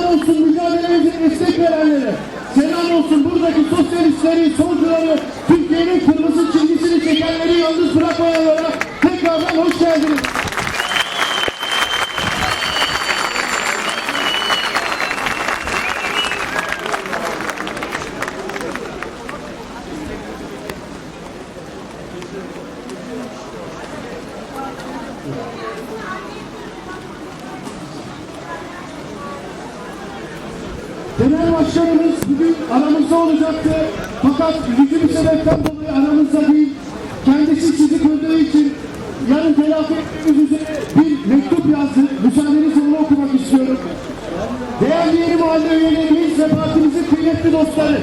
Selam olsun mücadelemize destek verenlere. Selam olsun buradaki sosyalistleri, solcuları, Türkiye'nin kırmızı çizgisini çekenleri yalnız bırakmayanlara tekrardan hoş geldiniz. Genel Başkanımız bugün aramızda olacaktı. Fakat üzücü bir sebepten dolayı aramızda değil. Kendisi sizi kırdığı için yarın telafi etmemiz üzere bir mektup yazdı. Müsaadenizle onu okumak istiyorum. Değerli yeni mahalle üyelerimiz ve partimizin kıymetli dostları.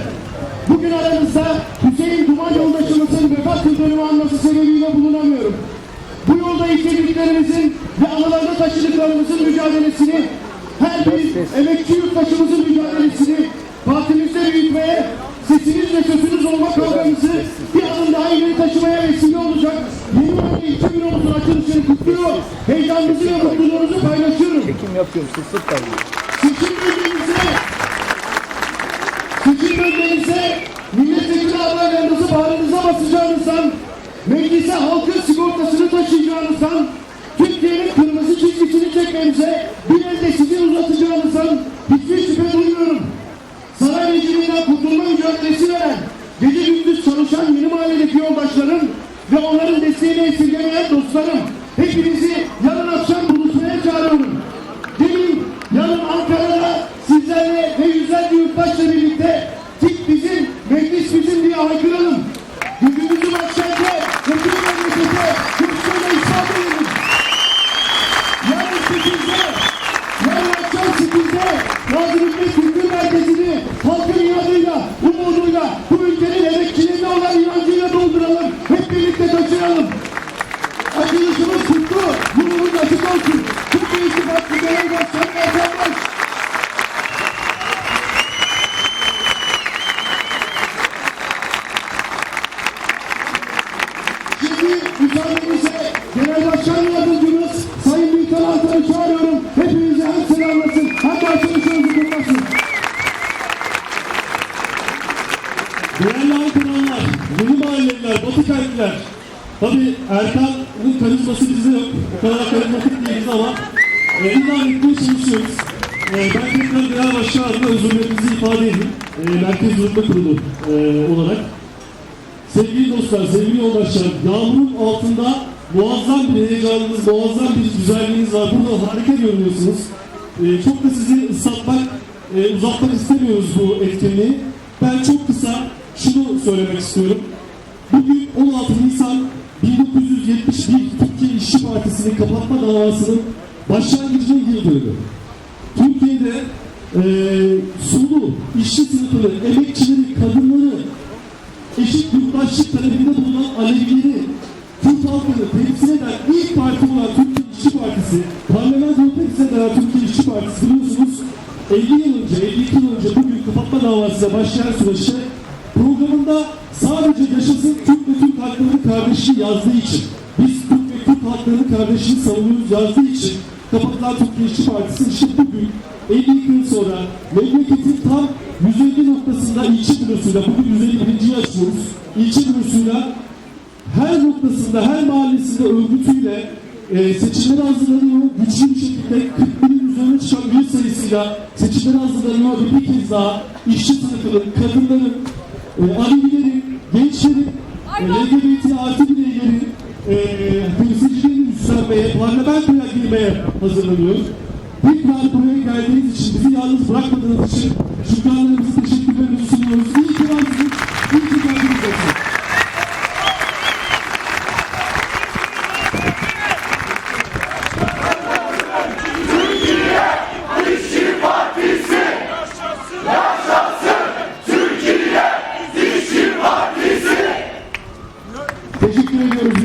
Bugün aramızda Hüseyin Duman yoldaşımızın vefat yıl dönümü anması sebebiyle bulunamıyorum. Bu yolda işlediklerimizin ve anılarında taşıdıklarımızın mücadelesini her bir emekçi yurttaşımızın mücadelesini partimizde büyütmeye, sesiniz ve sözünüz olma kavgamızı bir adım daha ileri taşımaya vesile olacak. Yeni ilçe büromuzun açılışını kutluyor. Heyecanınızı ve mutluluğunuzu paylaşıyorum. Çekim yapıyorum sırt kalıyor. Seçim bölgenize, seçim bölgenize milletvekili adaylarınızı bağrınıza basacağınızdan, meclise halkın sigortasını taşıyacağınızdan, Türkiye'nin çekmenize bir elde sizi uzatacağınızdan hiçbir şüphe duymuyorum. Saray rejiminden kurtulma mücadelesi veren, gece gündüz çalışan yeni mahalledeki yoldaşlarım ve onların desteğini esirgemeyen dostlarım, hepinizi yarın akşam buluşmaya çağırıyorum. Gelin yarın Ankara'da sizlerle ve yüzlerce yurttaşla birlikte tik bizim, meclis bizim diye haykıralım. Halkın inadıyla, umuduyla, bu ülkenin emekçilerine olan inancıyla Değerli Ankaralılar, yeni mahalleliler, batı kentliler. Tabii Erkan'ın karizması yok. O kadar karizmatik değiliz ama e, idare etmeye çalışıyoruz. E, ben tekrar başkan adına özürlerimizi ifade edeyim. E, Merkez Yürütme Kurulu e, olarak. Sevgili dostlar, sevgili yoldaşlar, yağmurun altında muazzam bir heyecanınız, muazzam bir güzelliğiniz var. Burada harika görünüyorsunuz. Ee, çok da sizi ıslatmak, e, uzatmak istemiyoruz bu etkinliği. Ben çok kısa şunu söylemek istiyorum. Bugün 16 Nisan 1971 Türkiye İşçi Partisi'nin kapatma davasının başlangıcına yıl dönümü. Türkiye'de e, sulu, işçi sınıfını, emekçileri, kadınları, eşit yurttaşlık talebinde bulunan Alevileri, Türk halkını temsil eden ilk parti olan Türkiye İşçi Partisi, parlamentoyu temsil eden Türkiye İşçi Partisi biliyorsunuz 50 yıl önce, 52 yıl önce bugün kapatma davasıyla başlayan süreçte programında sadece yaşasın Türk ve Türk halklarının kardeşliği yazdığı için, biz Türk ve Türk halklarının kardeşliğini savunuyoruz yazdığı için kapatılan Türkiye İşçi Partisi işte bugün 52 yıl sonra memleketin tam 150 noktasında ilçe bürosuyla bugün 151. açıyoruz. İlçe bürosuyla her noktasında, her mahallesinde örgütüyle e, seçimlere hazırlanıyor. Güçlü bir şekilde 40 binin üzerine çıkan üye sayısıyla seçimlere hazırlanıyor ve bir kez daha işçi sınıfının, kadınların, e, Ali Biler'in, gençlerin, LGBT artı bireylerin e, temsilcilerini üstlenmeye, parlamentoya girmeye hazırlanıyoruz. Tekrar buraya geldiğiniz için, bizi yalnız bırakmadığınız için şükranlarımızı, teşekkürlerimizi sunuyoruz. İyi ki varsınız, iyi ki geldiniz.